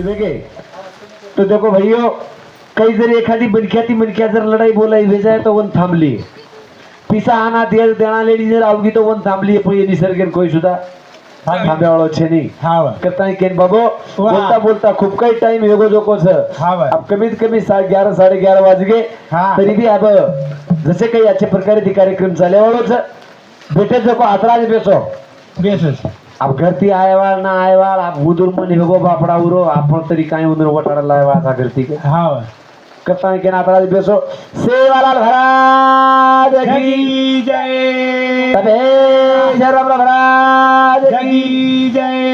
वेगळे. तो देखो भाइयों कई जर एखादी बनख्याती बनख्या जर लढाई बोलाय वेजाय तो वन थांबली. पिसा आना तेल देणालेली जर आवगी तो वन थांबली पण निसर्गेन कोई सुद्धा छे नी. करता केन बाबो बोलता बोलता खूप काही टाइम येगो जोको छ अब कमीत कमी साडे ग्यारह साडे ग्यारह वाजगे. तरी बी अब जसे काही अच्छे प्रकारे ते कार्यक्रम झाल्यावाळो छ भेटत जको आतराज बेसो. बेसो अब घरती आयवाळ ना आयवाळ अब उदूर मन हेगो बापडा उरो आपण तरी काय उदूर वटाडा लायवा असा घरती के हाव करता केन आतराज बेसो सेवालाल महाराज की। जगी जय। तबे जय राम राम महाराज की। जगी जय।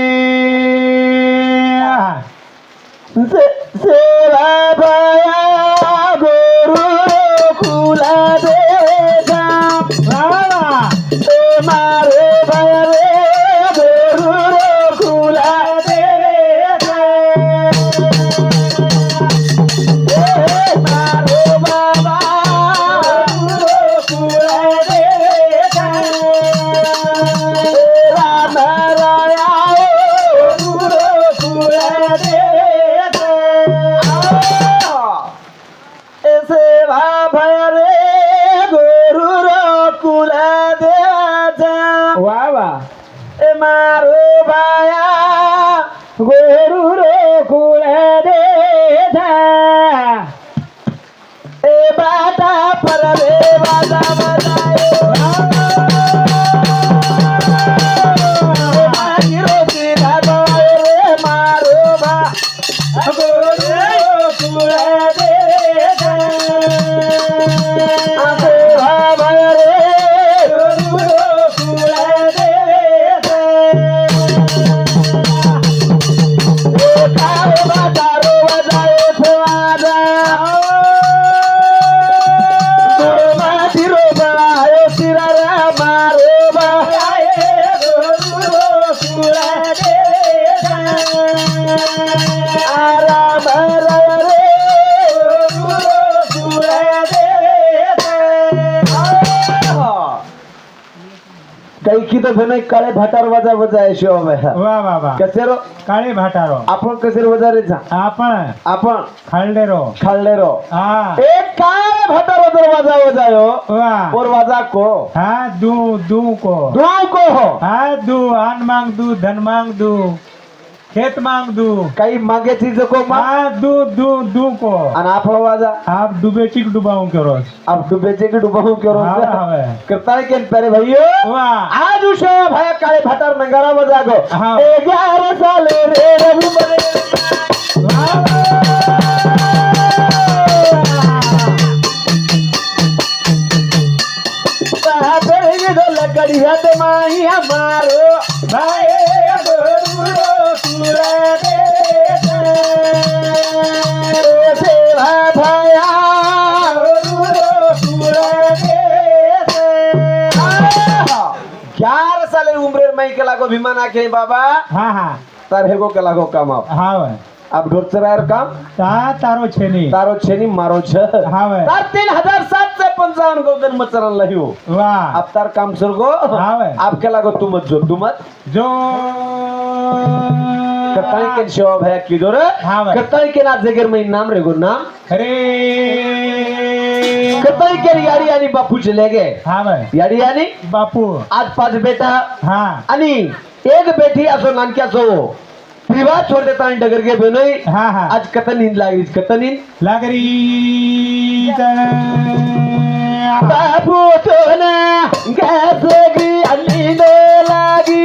की तर नाही काळे भाटार वजा वजा आहे शिवा वा वा वा कसेरो काळे भाटारो आपण कसेर वजारे जा आपण आपण खालडेरो खाल्लेरो हा एक काय भाटार वजर वजा वजायो वा और वजा को हा दू दू को दो को हो हा दू खेत मांग दू काही मागे चीज को हा दू दू दू को वाजा आप डुबे चिक डुबाऊ करो अब डुबेचे की डुबाहू क्यों हाँ, हाँ। करता है के प्यारे भाइयों वा आज उसे भाया काळे भाटार नंगारा बजा गो में के लागो विमान आखे बाबा। हा हा। तार हेगो के लागो काम अब हा अब ढोरचरायर काम? ता तारो छेनी। तारो छेनी मारो छ। हा तार तीन हजार सात से पंचावन को जन्म चरण लहियो वा अब तार काम सुरगो। हाँ भाई। आप के लागो तू मत जो तू मत। जो कताई के शिवा भया की दो रे हाँ भाई। कताई के ना जगह में नाम रे गो नाम। अरे। कताई के यारी यानी बापू चले गए। हा वा यारी यानी? बापू। आज पाच बेटा। हा। आणि एक बेटी असो नानक्या सो विवाह छोड़ देता है डगर के बेनोई। हा हा। आज कतन नींद लागी कतन नींद? लागरी बाबू तो ना गैसगी अली दो लागी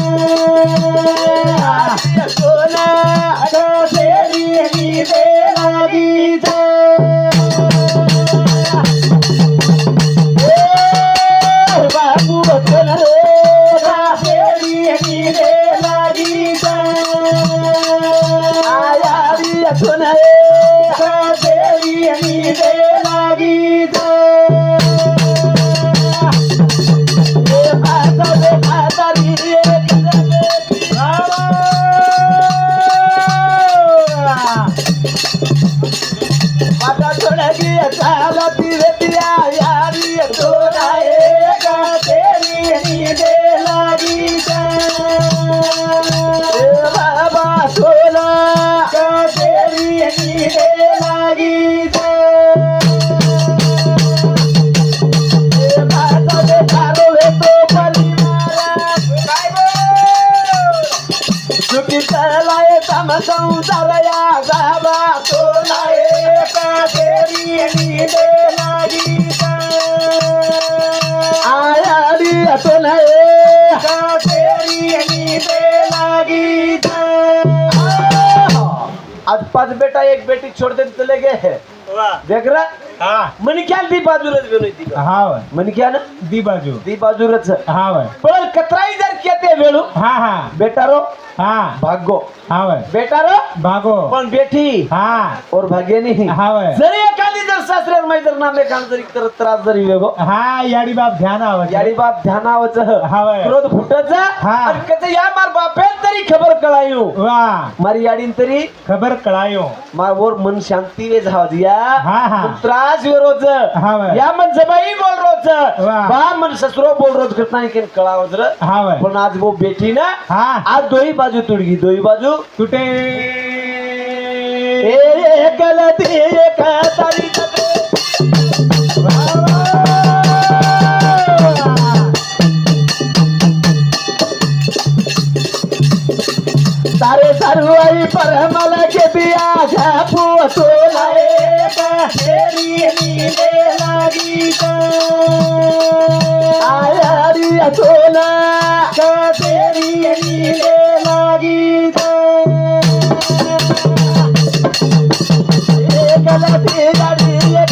संसारया गावा तो नाये का तेरी नीदे आयाडी तो नाये का? तेरी नीदे लागी आज पाच बेटा एक बेटी छोड़ दे चले गए देख रहा हा. मनक्याल ती बाजूलाच बनवती हा. वय मनक्यान दी बाजू. ती बाजूलाच हा वय पण कतराई जर केते वेळू हा हा. बेटा रो हा. भाग्यो हा वय बेटा रो भागो. पण बेटी. हा. और भाग्य नाही हा वय जरी एखादी जर सासऱ्यात माहिती जर नामे काम जरी करत त्रास जरी वेगो हा याडी बाप ध्यान आवाज याडी बाप ध्यानावच. हाँ हा वय क्रोध फुटत जा हा. आणि कसे या मार बापेन तरी खबर कळायो. वा. मारी याडीन तरी खबर कळायो. मार वर मन शांती वे झाव या हा, हा. त्रास वे रोज. हा वय या मन जबाई बोल रोज. वा. मन ससरो बोल रोज करता नाही केन कळावच र हा वय पण आज वो बेटी ना हा. आज दोही बाजू तुडगी दोही बाजू तुटे. ए गलती एक तारी तारे सरवाई पर मला के दिया झापू सोलाए का तेरी नींदे लागी का आया रिया सोला का तेरी नींदे लागी का ए गलती गाड़ी ये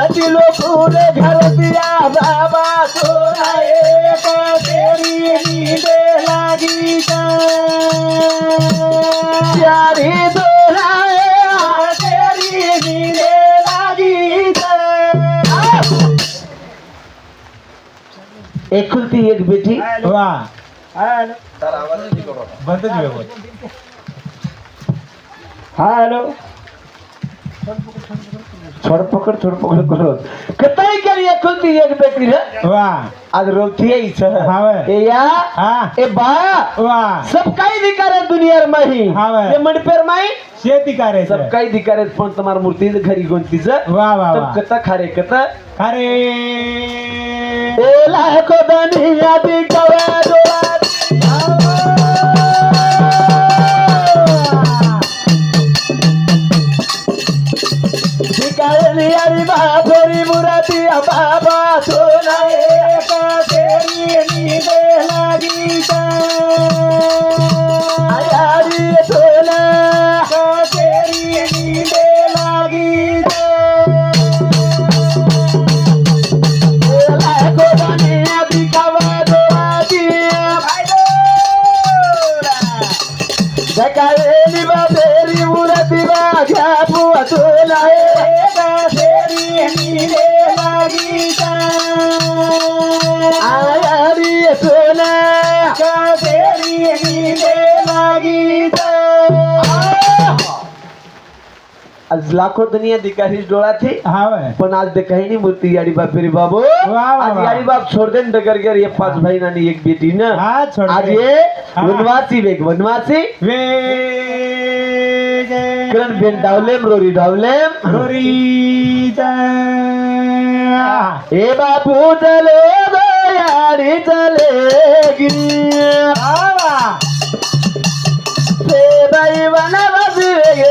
आये रोवती लोकुरे घर दिया बाबा सोनाए का तेरी नींदे लागी का प्यारी दोलाए तेरी नींदे लागी का एकुलती एक बेटी वा बंद जीव हॅलो छोड पकड छोड पकड करो कताई केली एकुलती एक बेटी रे वा आज रोटी यायचं हा वय. ए या हा ए बा वा सब काही धिकार आहे दुनियार माही हा वय. ते मंडपेर माही शेती सब करायचं काही धिकार आहेत पण तुम्हार मूर्ती घरी गोंतीच वा वा कथा खारे कथा अरे ए लाखो दनिया दिकवा धिकायली अरे बाबरी मुराती बाबा सोना आज लाखो दुनिया दिकाहीस डोळाથી हा वय पण आज ते काही नाही मूर्ती याडी बाप रे बाबू वा, आज वा. याडी बाप छोड दे डगर गर ये पाच बहीण आणि एक बेटी न हा छोड आज दे. ये हा. वनवासी वेग वनवासी वेग किरण बेन डावलेम रोरी डावलेम रोरीचा ए बापू चले गो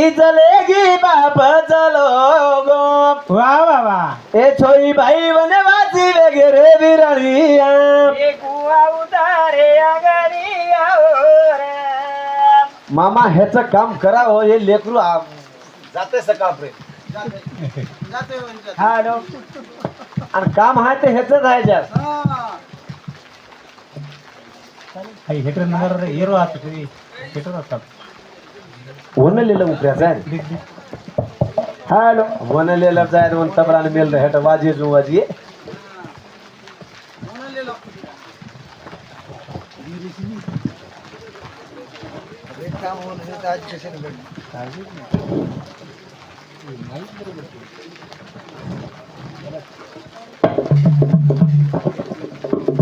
गाडी चलेगी बाप चलो गो। वा वा वा. ए छोई बाई वनवासी वगैरे विरळिया मामा ह्याच काम करा हो हे लेकरू आ- जाते सकाळपर्यंत. हॅलो आणि काम आहे ते ह्याच आहे जास्त हेटर नंबर हिरो असतो तरी हेटर असतात वनलेलं उपऱ्याचं आहे दिख दिख हॅलो. वनलेलं जाय तबराने मेल हेट वाजी जू वाजी.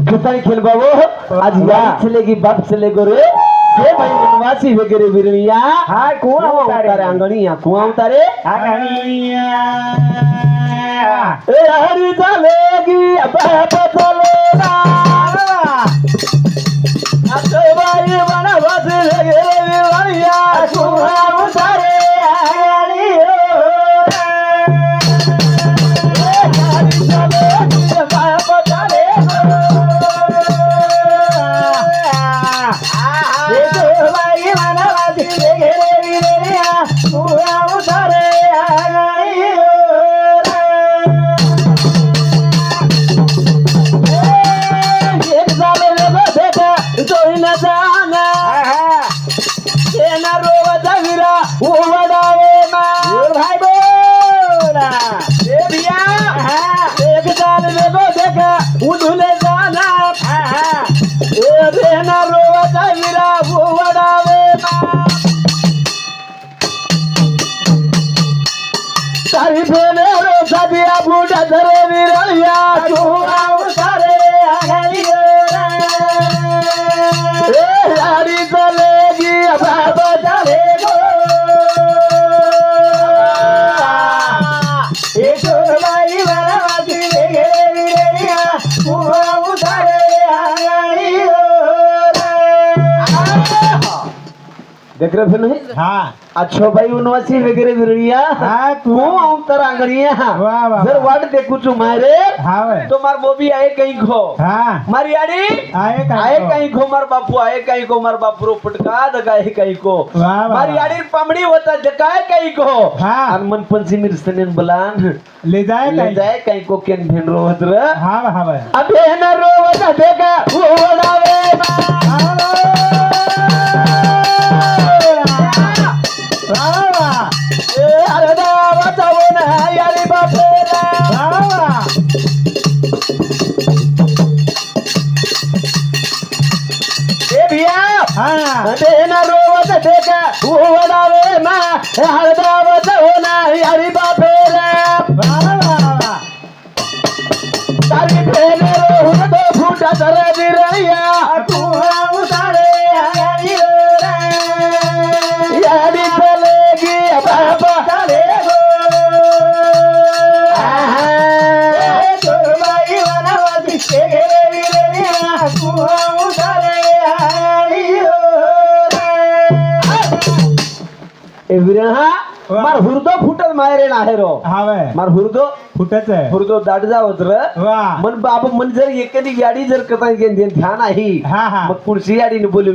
कितना खेल बाबू आज यार चलेगी बाप चले गो रे हे भाई वनवासी वगैरे विरलिया हाय कुआ उतारे अंगणी या कुआ उतारे ए हरी चलेगी बाप चलेगा अतो बाई वनवासी वगैरे विरलिया कुआ उतारे अंगणी फिर नहीं हा. अच्छो भाई उनवासी वगैरे विरलिया हा तू अंतर आंगड़िया वाह, वाह, जर वाह. वाट देखू तू मारे हा वय तो मार बोबी आए कहीं खो. हा. मारी आड़ी आहे का आए कहीं को मार बापू आए कहीं को मार बापू पटका दगाए कहीं को वाह, वाह, मारी वाह. आड़ी पामड़ी होता जकाए कहीं को हा. हनुमान पंचमी स्तनेन बलान. ले जाए ले काय जाए कहीं को केन भेन रोहद्र हा वा, हा वय अबे न रोवत देखा वो ओडावे आहे रो. मार हुरदो. फुटच आहे. हुरदो दाट जावत र वा. मन बाबा मन जर एखादी गाडी जर कथा घेन देन ध्यान आहे. हा हा. मग पुढची गाडी बोलू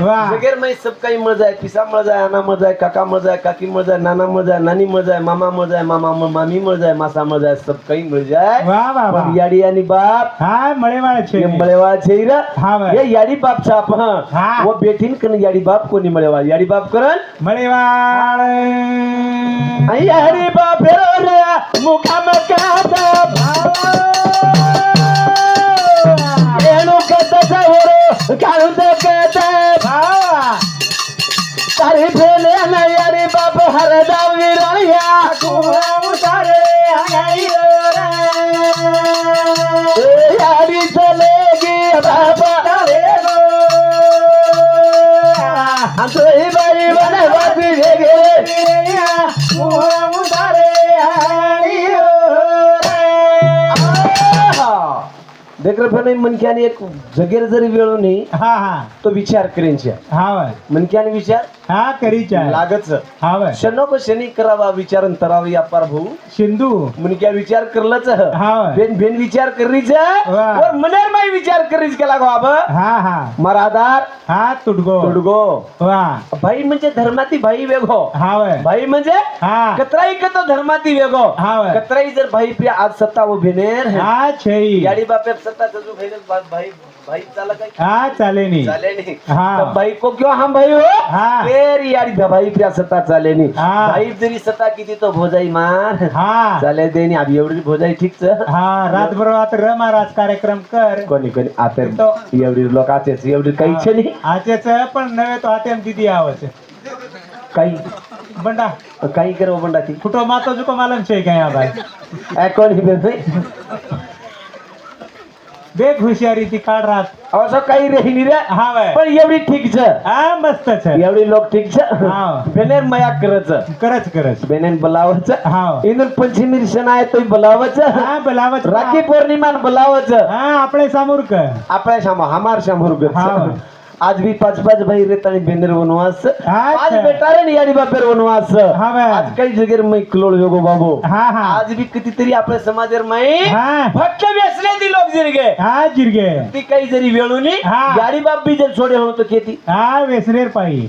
वाह. वगैरे मैं सब काही मळ जाय पिसा मळ जाय आना मळ जाय काका मळ जाय काकी मळ जाय नाना मळ जाय नानी मळ जाय मामा मळ जाय मामा मामी मळ जाय मासा मळ जाय सब काही वा वा वा पण याडी आणि बाप. हा मळेवाळ छे ये मळेवाळ छे र. हा वय ये याडी बाप छाप हा. वो बेठीन कन याडी बाप कोणी मळेवाळ. याडी बाप करन? मळेवाळ. आणि याडी I'm sorry, buddy, but I want to get it. पण मनक्याने एक जगेर जरी वेळ नाही हा हा. तो विचार करेनच्या हा वय मनक्याने विचार? हा करीच्या. लागच. हा वय शनको शनी करावा विचारन तरावा या पार भाऊ. सिंधू मनक्या विचार करलच. हा वय बेन बेन विचार करीच. और मनेर माई विचार करीच केला गो आब. हा हा. मरादार हा तुडगो. तुडगो. वा. भाई म्हणजे धर्माती भाई वेगो. हा वय भाई म्हणजे हा. कतराई कतो धर्माती वेगो. हा वय कतराई जर भाई प्रिया आज सत्ता उभी नेर. हा छई. गाडी बापे जजू भाई भाई भाई चाला काय हा चाले नहीं हाँ। भाई को क्यों हम भाई हो? हाँ। यारी भाई प्रिया सत्ता चाले नहीं हाँ। भाई जरी सत्ता किती तो भोजाई मार. हा. चाले देनी आधी एवढी भोजाई ठीकच हा रातभर आता रमाराज कार्यक्रम कर. कोणी कोणी आता एवढी लोक आतेच एवढी काही इच्छा नाही आजच पण नव्हे तो आते दिदी आवच काही. बंडा. काही करो बंडा ती. कुठं मातो जुको मालम छे काय ए, कोणी बे भाई देख हुशारी ती काढ रात असं काही रेही रे. हा वय. पण एवढी ठीक छ. हा मस्त छ. एवढी लोक ठीक छ. हाँ। बेनेर मया करच करच करच बेनेन बोलावच हा. इंदुर पंचमी सण आहे तो बोलावच हा बोलावच राखी पौर्णिमा बोलावच हा आपले समोर क आपल्या शामा हमार शामोर हाँ। आज भी पाच पाच भाई रेतानी बेंदर वनवास. अच्छा. आज बेटारे नि याडी बापेर वनवास. हा. आज काही जगेर मै क्लोळ योगो बाबू. हा हा. आज भी कितीतरी आपल्या समाजेर मै हा. फक्त व्यसले ती लोक जिरगे. हा जिरगे. ती काही जरी वेळूनी हा. गाडी बाप बी जर सोडे होतो खेती हा वेसरेर पायी.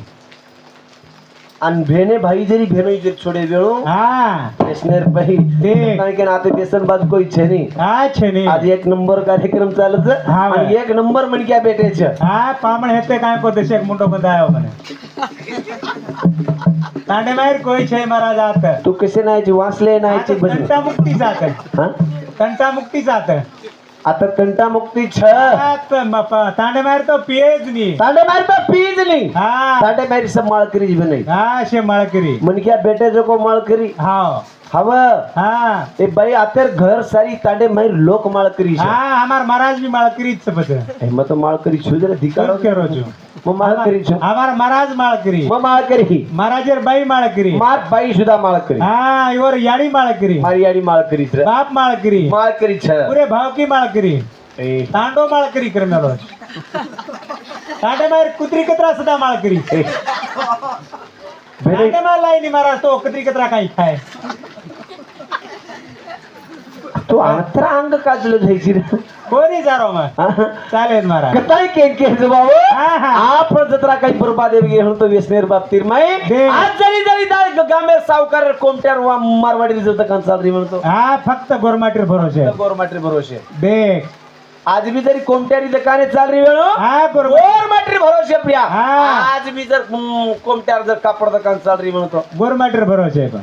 आणि भेने भाई जरी भेनो जर छोडे वेळू हा। नेशनर भाई ते. कारण आता व्यसन बाज कोई छे नाही। हा आज एक नंबर कार्यक्रम चालत हा. आणि एक नंबर मणक्या भेटायचं हा पामण हेते काय को देशक मुंडो को दायो मने। तांडे मार कोई छे महाराज आत तू कसे नाहीची वाचले नाहीची भजन कंटा मुक्ती जात। हा? कंटा मुक्ती जात। आत बापा तांडे मार तो पियेच नी तांडे मारी तर पीज नाही. हा. तांडे मारी सब माळ करी भी नाही. हा शे माळकरी. मनक्या बेटे जो को माळ करी हा. હવે હા. એ ભાઈ અત્યારે ઘર સારી તાંડે મારી લોક માળ કરી છે. હા અમાર મહારાજની માળ કરી છે બધા. એમાં તો માળ કરી છું જરા દીકારો કેરો છો? હું માળ કરી છું. અમાર મહારાજ માળ કરી. હું માળ કરી. મહારાજે બાઈ માળ કરી. માર બાઈ સુધા માળ કરી. હા ઈવર યાડી માળ કરી. મારી યાડી માળ કરી છે. બાપ માળ કરી. માળ કરી છે. પૂરે ભાવ કી માળ કરી. એ. તાંડો માળ કરી કરમેલો તાંડે કુતરી કતરા સદા માળ કરી. કતરા કાઈ ખાય तू आता अंग काजलं जायची रे कोणी जारो मग. चालेल महाराज. कताई केन बाबू? आपण जत्रा काही बरबा देव तो व्यसनेर बाबतीत माई. आज जरी जरी दाळ गामेर सावकार कोणत्या मारवाडी जातं कंसाल म्हणतो. हा फक्त गोरमाटीर भरोसे. गोरमाटरी भरोसे. देख आज मी जरी कोमट्यारी दकाने चाल रे वेळो हा भरोसे प्रिया. हा. आज मी जर हम्म, कोमट्यार जर कापड दुकान चाल रे म्हणतो. गोरमाटीर भरोसे पण.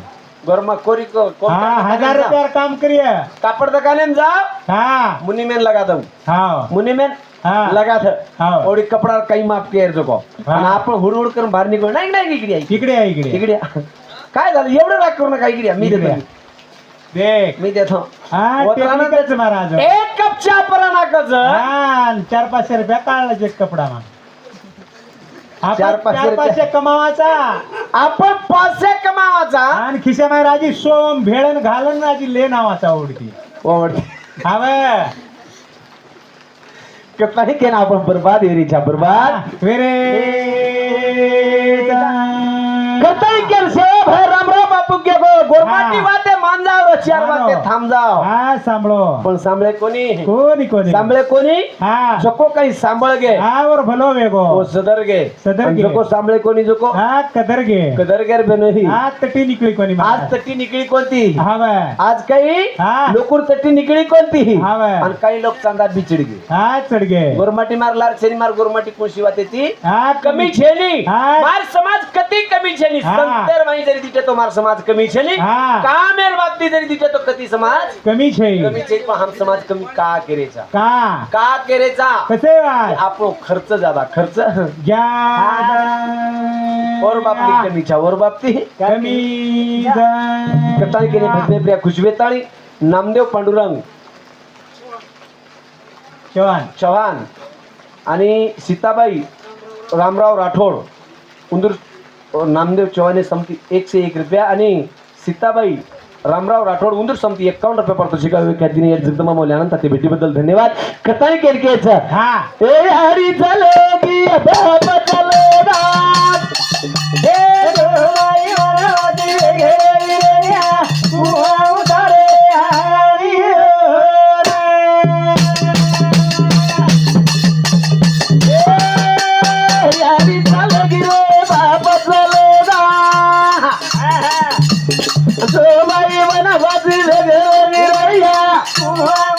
गोरमखोरी को- को- हाँ हजार रुपया काम करिए कापड़ दुकाने में जाओ हाँ लगा दो हाँ मुनी में लगा था हाँ. और कपड़ा कई माफ केर जो को हाँ. आणि आपण करून बाहेर निघू नाही इकडे इकडे. आहे काय झालं? एवढं राग करू नका इकडे या. मी देतो. देख. मी देतो. हा महाराज एक कप चहा परा नाकाच हा चार पाचशे रुपया काढला जे कपडा मग. आपण चार चार पाचशे पाचशे कमावाचा आपण पैसे कमावाचा आणि खिशा खिशामाय राजी सोम भेळण घालण राजी ले नावाचा आवडती ओवड के ना आपण बरबाद एरीच्या बरबाद. वेरे करता येईल राम राम. પુગ્ય ગો ગોરમાટી વાતે માન જાવ રશિયાર વાતે થામ જાવ હા સાંભળો પણ સાંભળે કોની કોની કોની સાંભળે કોની હા જોકો કઈ સાંભળ ગે હા ઓર ભલો વેગો ઓ સદર ગે સદર ગે જોકો સાંભળે કોની જોકો હા કદર ગે કદર ગેર બેનો હી આ તટી નીકળી કોની આજ તટી નીકળી કોણતી હવે આજ કઈ લોકોર તટી નીકળી કોણતી હવે અને કઈ લોક ચાંદા બિચડી ગે હા ચડ ગે ગોરમાટી માર લાર છેની માર ગોરમાટી કોશી વાતે તી હા કમી છેની માર સમાજ કતી કમી છેની સંતર માઈ જરી દીટે તો માર સમાજ समाज कमी छेली? हा. कामेर बाबती जरी तिथे तो कती समाज? कमी છે कमी छेली पण हम समाज कमी का केरेचा? का? का केरेचा? कसे वाय? आपण खर्च जादा खर्च? ज्या और बाबती कमीच्या वर बाबती कमी कटाळी केली भजने प्रिया खुशवेताळी नामदेव पांडुरंग चव्हाण. चव्हाण आणि सीताबाई रामराव राठोड उंदूर नामदेव चव्हाण हे संमती एकशे एक रुपया आणि सीताबाई रामराव राठोड उंदूर समिती एकावन्न रुपये पडतो शिकावे ख्यातीने जगदमा मौल्यानंतर ते भेटीबद्दल धन्यवाद कथाही केलकेच हा ए हरी की डोलाई जो बाई मना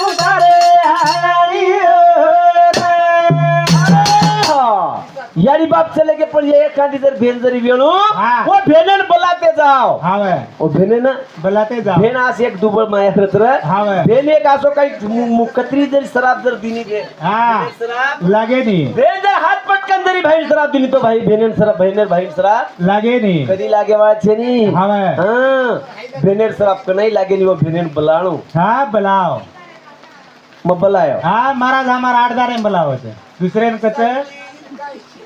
बाप चले के पण ये एखादी जर भेन जरी वेळू हा. वो भेनन बोलाते जाव. हा वय ओ भेनेन बोलाते जा भेन आज एक दुबळ माया तर हा वय भेन एक असो काही मु- मु- कत्री जरी सराब जर दिनी घे हा. सराब लागे नी. भेन जर हात पटकन जरी भाई सराब दिली तो भाई भेनेन सराब भेनेर भाई सराब लागे नी. कधी लागे वाळचे नी? हा वय हा. भेनेर सराब का नाही लागे नी वो भेनेन बलाणू. हा बोलाव. मग बलायो. हा महाराज आम्हाला आठदारे बोलावत दुसऱ्यान कच?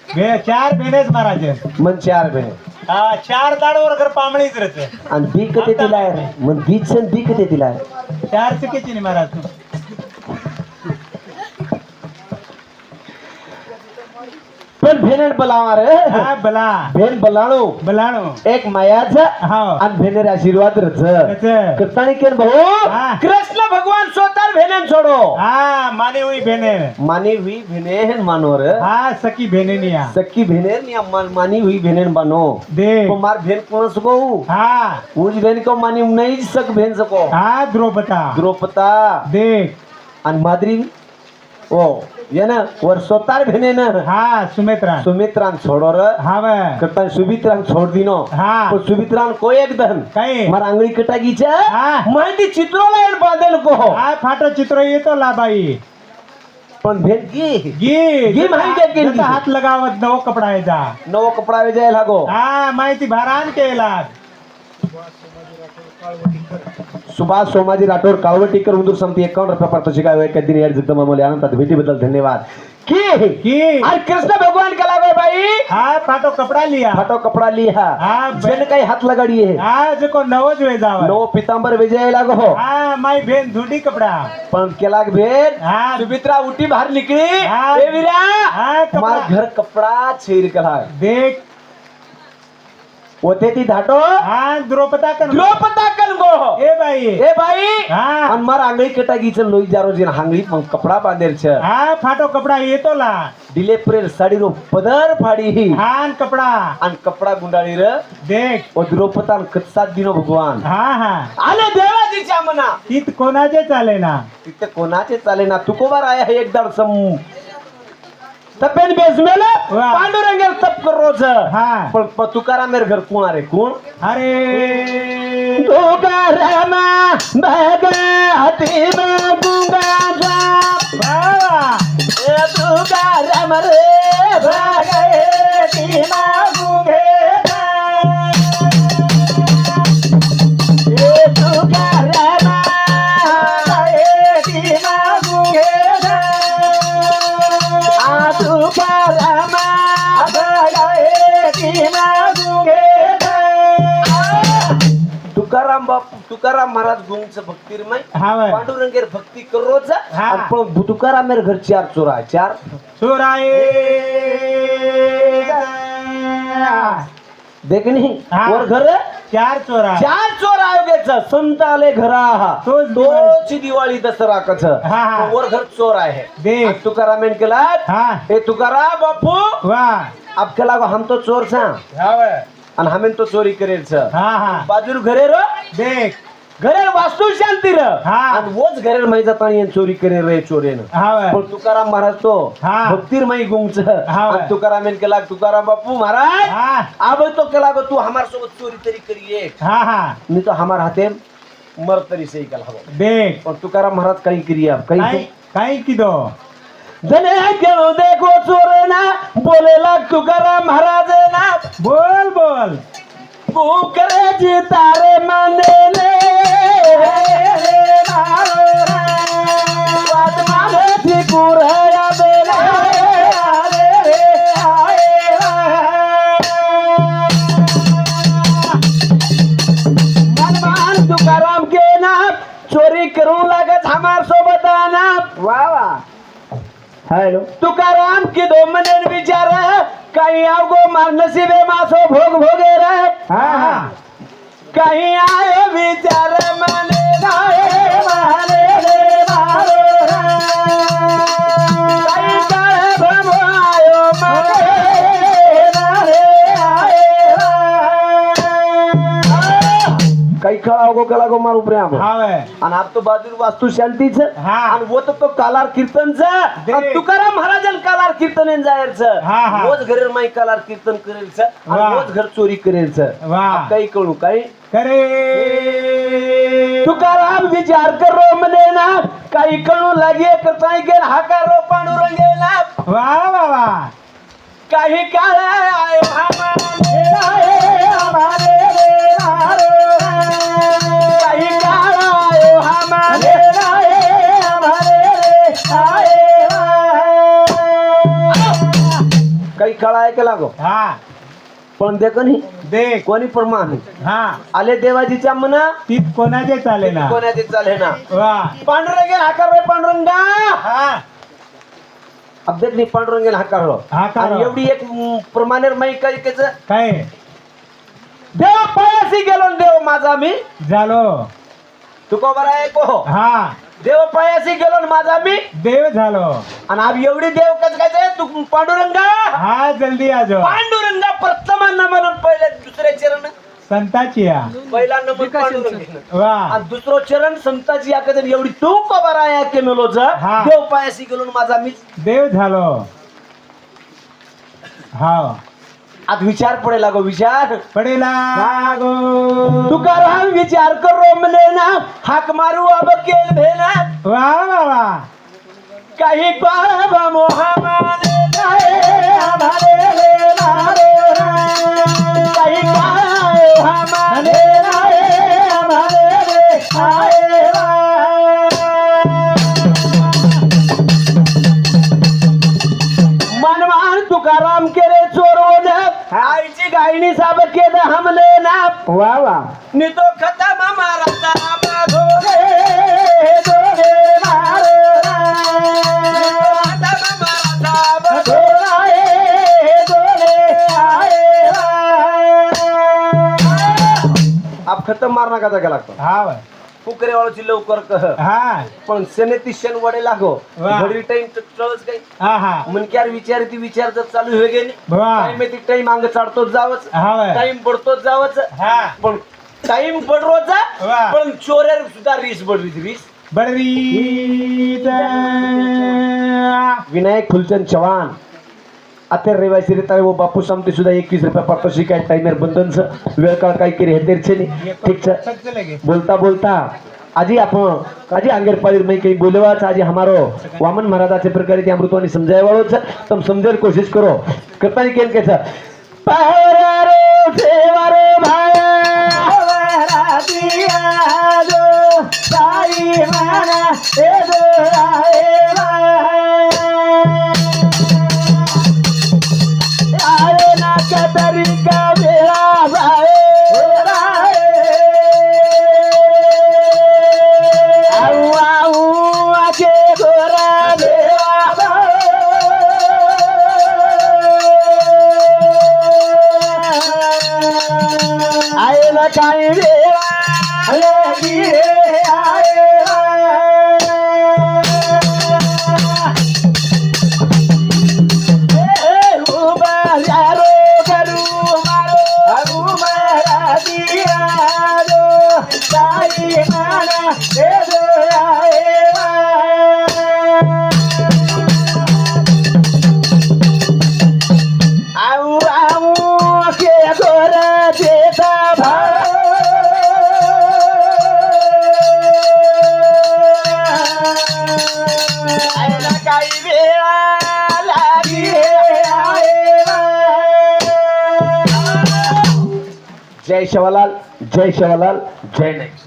बे चार बेनेच महाराज मन चार भेने हा चार दाडवर घर पामळीच रच आणि बी कते तिला मग बीच बी कते तिला चार चुकीची नाही महाराज पण भेनेन बलावा रे। हा बला। भेन बलाणू। बलाणो। एक मायाच हा आणि भेनेर आशीर्वाद रच। कृताणी केन. भाऊ। कृष्ण भगवान स्वतः भेनेन सोडो। हा माने हुई बेने मानी हुई भेनेन मानोर हा सखी बेने निया सक्की भेनेर नि मान- मानी हुई भेनेन बानो दे। तो मार भेन कोण सको? हा। उज भेन को मानी नहीं सक भेन सको। हा द्रौपदा। द्रौपदा। देख आणि माद्री? ओ। ये स्वतः भेनेन हा सुमित्रा सुमित्रान छोडोर हा वय करता सुमित्रान छोड दिनो हा पण सुमित्रान को एक दहन काय मार आंगळी कटागीच्या हा. माहिती चित्रोला येईल बांधेल को हा फाटो चित्र येतो लाबाई पण भेट की गी गी माहिती आहे की? जसा हात लगावत नवो कपडा यायचा नवो कपडा वेजाय लागो हा माहिती भारान केला सुभाष सोमाजी राठोड काळवटीकर उंदूर समिती एकावन्न रुपये पाठवतो शिकाय एका दिन यार जगदंबा मुले अनंतात भेटीबद्दल धन्यवाद. की? की? अरे कृष्ण भगवान का लागो बाई. हा फाटो कपडा लिया. फाटो कपडा लिहा. हा, जेन काही हात लगाडी आहे हा जो नवच वेळ जावा नवो पितांबर वेजाय लागो हा. माई भेन धुंडी कपडा. पण केलाग भेट हा. सुमित्रा उठी बाहेर निकली हा. ए वीरा हा मार घर कपडा छेर कला देख होते ती धाटो हा द्रौपदा कन द्रौपदा कल गो ए बाई ए बाई हा आणि मार आंगळी कटागीच लोई जारो जिन हांगळी मग कपडा बांधेल छ हा फाटो कपडा येतो ला डिले प्रेल साडी रो पदर फाडी हा न कपडा आणि कपडा गुंडाळी र देख ओ द्रौपदा कत्सात दिनो भगवान हा हा आले देवाजीच्या मना तीत कोणाचे चाले ना तिथे कोणाचे चाले ना तुकोबार आहे एकदम सम तपेन बेसमेल वा. पांडुरंगेल तप कर रोज. हा. पण पण तुकाराम मेरे घर कोण अरे कोण? अरे. तुकाराम भगवती में गुंगा बाबा. ए तुकाराम रे. तुकाराम महाराज गुंगच भक्तिरमय हा वय पांडुरंगेर भक्ती करोच हा. आणि पण तुकाराम मेरे घर चार चोर आहे चार सुराये देखणी हा. वर घर? चार चोरा. चार चोर आयोगेच संत आले घरा. तोच तोच दिवाळी दसरा कच. हा, हा. वर घर चोर आहे. देख. तुकाराम केला हा. ए तुकाराम बापू. वा. अब हम तो चोर छा हा वय आणि हमें तो चोरी करेल छ हा हा. बाजूर घरे रो. देख. घरे वास्तू शांती हा. आणि वोच माही जाता येईन चोरी करे रे चोरेन. हा वय. पण तुकाराम महाराज तो हा. भक्तीरमयी गुंगच. हा. आणि तुकाराम यांनी केला तुकाराम बापू महाराज हा. तो केला गो तू हमार सोबत चोरी तरी करिए हा हा. नहीं तो हमार हाथे मर तरी सही कला हो देख. और तुकाराम महाराज काही करिए काय काही काय किदो? जने केलो देखो चोर ना बोले लाग तुकाराम महाराज ना बोल बोल. कुकरे जी तारे मांदेले तुकाराम के ना चोरी करू लागत हमार सोबत आना वाह वाह हॅलो तुकाराम के दो मने विचार. काही आवगो मार नसीबे मासो भोग भोगे रे। हा काही आयो विचार मने आये काही अवगो कला गो मारू प्रेम. हा वय. आणि आप तो बाजू वास्तू शांतीच हा. आणि वो तो कालार कीर्तनचा. तुकाराम महाराजन कालार कीर्तन जायचं. हा, हा. रोज घर माई कालार कीर्तन. आणि रोज घर चोरी करेलच. वा. काही कळू काही? करे. तुकाराम विचार करो मने ना. काही कळू लागे कसाई गेल हाकारो पांडुरंगेला वा वा वा. काही काळ आहे आम्हाले काही काळ आहे का लागो? हा. पण दे कोणी देख. कोणी प्रमाण हा. आले देवाजीच्या मना? ती कोणाचे चाले ना? कोणाचे चाले ना? वा. पांडुरंगे हाकार रे पांडुरंगा? हा. अब देख नाही पांडुरंगे हाकार रो हाकार आणि एवढी एक प्रमाणे माई काही त्याच. काय? देव पायाशी गेलो न देव माझा मी. झालो. तू को बरा आहे को? हा. देव पायाशी गेलो न माझा मी देव झालो. आणि अब एवढी देव कस काय तू? पांडुरंगा! हा जल्दी आजो पांडुरंगा प्रथम नमन पहिले दुसरे चरण संताची या. पहिला नमन पांडुरंग. वा. आणि दुसरं चरण संताची याकडे एवढी तू को बरा आहे के मेलो ज हा. देव पायाशी गेलो न माझा मी देव झालो. हा आता विचार पडे लागो विचार. पडेला. गो तुकाराम विचार करो मले ना हाक मारू अब केल भेना वा वा वा. काही पाप मोहमाने नाही ले मारो काही पाप मोहमाने आईची गायनी साब केद हमले ना। वा वा. नि तो खतम मारा साब धोरे धोरे मारो खतम मारना का जागा लागतो हा वा फुकरे वाळूची लवकर कह हा. पण सेने ती शन वडे लागो. घडी टाइम काही. हा हा. मनक्यार विचार ती विचार जर चालू होय गेली टाइम ती टाइम अंग चढतोच जावच. हा टाइम पडतोच जावच. हा. पण टाइम पडरोचा वा. पण चोऱ्यार सुद्धा रीस बडवीत रीस. बडवी विनायक फुलचंद चव्हाण. अत्यार रहिवासी रिताळे व बापू सामते सुद्धा एकवीस रुपया पाठवशी काय टाइमर बंधनच वेळ काळ काय केली हे तेरचे नाही ठीक છે लगे बोलता बोलता. आजी आपण आजी आंगेर पाली में कहीं बोलेवाच आजी हमारो. वामन महाराजाचे प्रकारे ते अमृतवाणी समजाय वाळो छ तुम समजेल कोशिश करो. करता नहीं केन कैसा पावरा ना कतरी जय शिवलाल जय शिवलाल जय नाईक